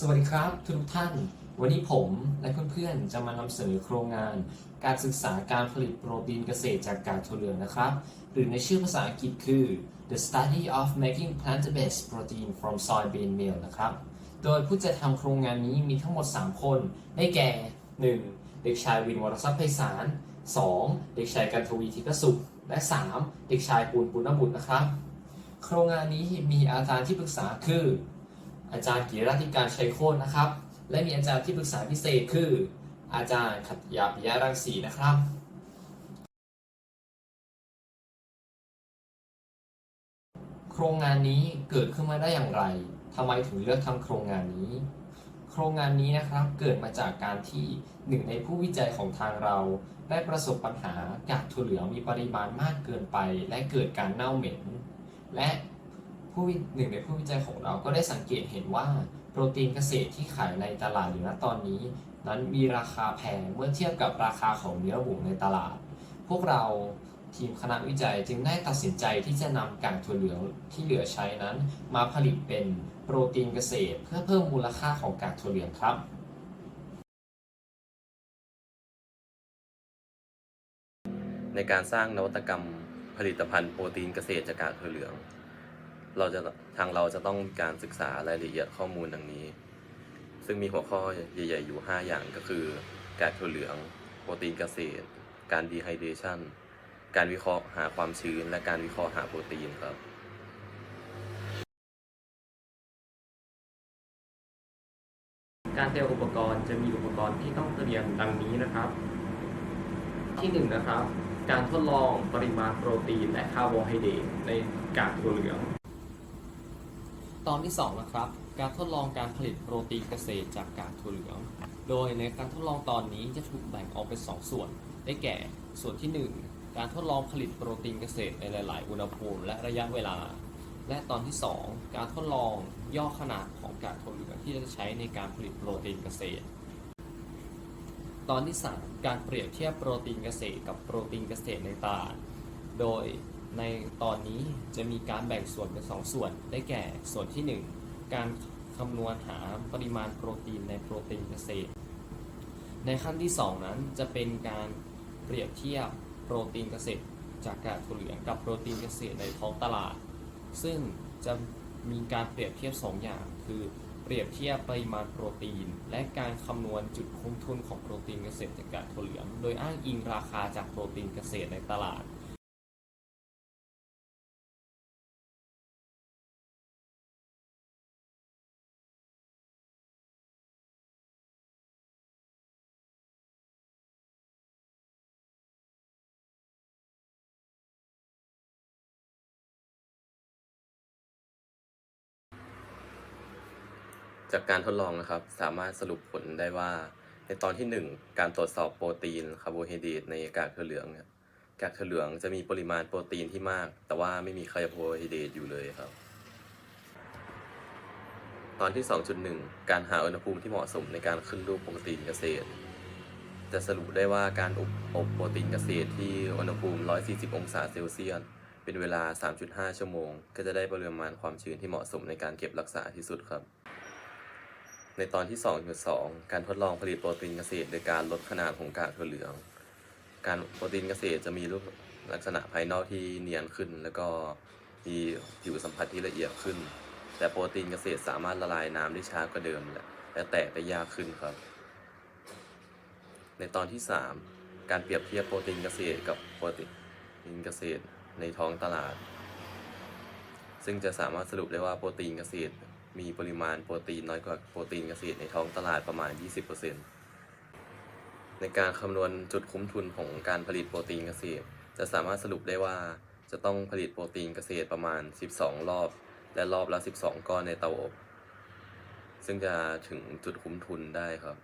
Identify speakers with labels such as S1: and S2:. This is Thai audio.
S1: สวัสดีครับทุกท่าน วันนี้ผมและเพื่อนๆจะมานำเสนอโครงงาน การศึกษาการผลิตโปรตีนเกษตรจากกากถั่วเหลืองนะครับ หรือในชื่อภาษาอังกฤษคือ The Study of Making Plant-Based Protein from Soybean Meal นะครับ โดยผู้จัดทำโครงงานนี้มีทั้งหมด 3 คน ได้แก่ 1. เด็กชายวินวรศักดิ์ไพศาล 2. เด็กชายกันทวีธิกสุข และ 3. เด็กชายปูนปุณณบุตรนะครับ โครงงานนี้มีอาจารย์ที่ปรึกษาคือ อาจารย์กิรติการชัยโคตรนะครับ และมีอาจารย์ที่ปรึกษาพิเศษคือ อาจารย์ขัตยาปิยะรังสีนะครับโครงงานนี้เกิดขึ้นมาได้อย่างไรทำไมถึงเลือกทำโครงงานนี้ โครงงานนี้นะครับเกิดมาจากการที่หนึ่งในผู้วิจัยของทางเรา ได้ประสบปัญหากากถั่วเหลืองมีปริมาณมากเกินไป และเกิดการเน่าเหม็น และ ผู้วิหนึ่งในผู้วิจัยของเราก็ได้สังเกตเห็นว่าโปรตีนเกษตรที่ขายในตลาดอยู่ณตอนนี้ นั้นมีราคาแพงเมื่อเทียบกับราคาของเนื้อหมูในตลาด พวกเราทีมคณะวิจัยจึงได้ตัดสินใจที่จะนำกากถั่วเหลืองที่เหลือใช้นั้น มาผลิตเป็นโปรตีนเกษตร เพื่อเพิ่มมูลค่าของกากถั่วเหลืองครับ
S2: ในการสร้างนวัตกรรมผลิตภัณฑ์โปรตีนเกษตรจากกากถั่วเหลือง เราจะทางเราจะต้องการศึกษารายละเอียดข้อมูลดังนี้ ซึ่งมีหัวข้อใหญ่ ๆ อยู่ 5 อย่างก็คือ กากถั่วเหลือง โปรตีนเกษตร การดีไฮเดรชันการวิเคราะห์หาความชื้น และการวิเคราะห์หาโปรตีนครับ
S1: การเตรียมอุปกรณ์จะมีอุปกรณ์ที่ต้องเตรียมดังนี้นะครับ ที่หนึ่งนะครับ การทดลองปริมาณโปรตีนและคาร์โบไฮเดรตในกากถั่วเหลือง ตอนที่สองนะครับการทดลองการผลิตโปรตีนเกษตรจากกากถั่วเหลือง โดยในการทดลองตอนนี้จะถูกแบ่งออกเป็นสองส่วน ได้แก่ส่วนที่หนึ่งการทดลองผลิตโปรตีนเกษตรในหลาย ๆ อุณหภูมิและระยะเวลา และตอนที่ 2 การทดลองย่อขนาดของกากถั่วเหลืองที่จะใช้ในการผลิตโปรตีนเกษตร ตอนที่ 3 การเปรียบเทียบโปรตีนเกษตรกับโปรตีนเกษตรในตลาด โดย ในตอนนี้จะมีการแบ่งส่วนเป็น2ส่วน ได้แก่ส่วนที่ 1 การคำนวณหาปริมาณโปรตีนในโปรตีนเกษตร ในขั้นที่ 2 นั้นจะเป็นการเปรียบเทียบโปรตีนเกษตร จากกากถั่วเหลืองกับโปรตีนเกษตรในท้องตลาด ซึ่งจะมีการเปรียบเทียบ 2 อย่าง คือเปรียบเทียบปริมาณโปรตีน และการคำนวณจุดคุ้มทุนของโปรตีนเกษตรจากกากถั่วเหลือง โดยอ้างอิงราคาจากโปรตีนเกษตรในตลาด
S2: จากการทดลองนะครับ สามารถสรุปผลได้ว่า ในตอนที่ 1 การตรวจสอบโปรตีนคาร์โบไฮเดรตในกากถั่วเหลืองเนี่ยกากถั่วเหลืองจะมีปริมาณโปรตีนที่มาก แต่ว่าไม่มีคาร์โบไฮเดรตอยู่เลยครับ ตอนที่ 2.1 การหาอุณหภูมิที่เหมาะสมในการขึ้นรูปโปรตีนเกษตร จะสรุปได้ว่าการอบอบโปรตีนเกษตรที่อุณหภูมิ 140 องศาเซลเซียสเป็นเวลา 3.5 ชั่วโมง ก็จะได้ปริมาณความชื้นที่เหมาะสมในการเก็บรักษาที่สุดครับ ในตอนที่ 2.2 การทดลองผลิตโปรตีนเกษตรโดยการลดขนาดของกากถั่วเหลือง การโปรตีนเกษตรจะมีรูปลักษณะภายนอกที่เนียนขึ้น แล้วก็มีผิวสัมผัสที่ละเอียดขึ้น แต่โปรตีนเกษตรสามารถละลายน้ำได้ช้ากว่าเดิมและและแตกได้ยากขึ้นครับ ในตอนที่ 3 การเปรียบเทียบโปรตีนเกษตรกับโปรตีนเกษตรในท้องตลาด ซึ่งจะสามารถสรุปได้ว่าโปรตีนเกษตร มีปริมาณโปรตีนน้อยกว่าโปรตีนเกษตรในท้องตลาดประมาณ 20%ในการคำนวณจุดคุ้มทุนของการผลิตโปรตีนเกษตร จะสามารถสรุปได้ว่าจะต้องผลิตโปรตีนเกษตรประมาณ 12 รอบ และรอบละ 12 ก้อนในเตาอบ ซึ่งจะถึงจุดคุ้มทุนได้ครับ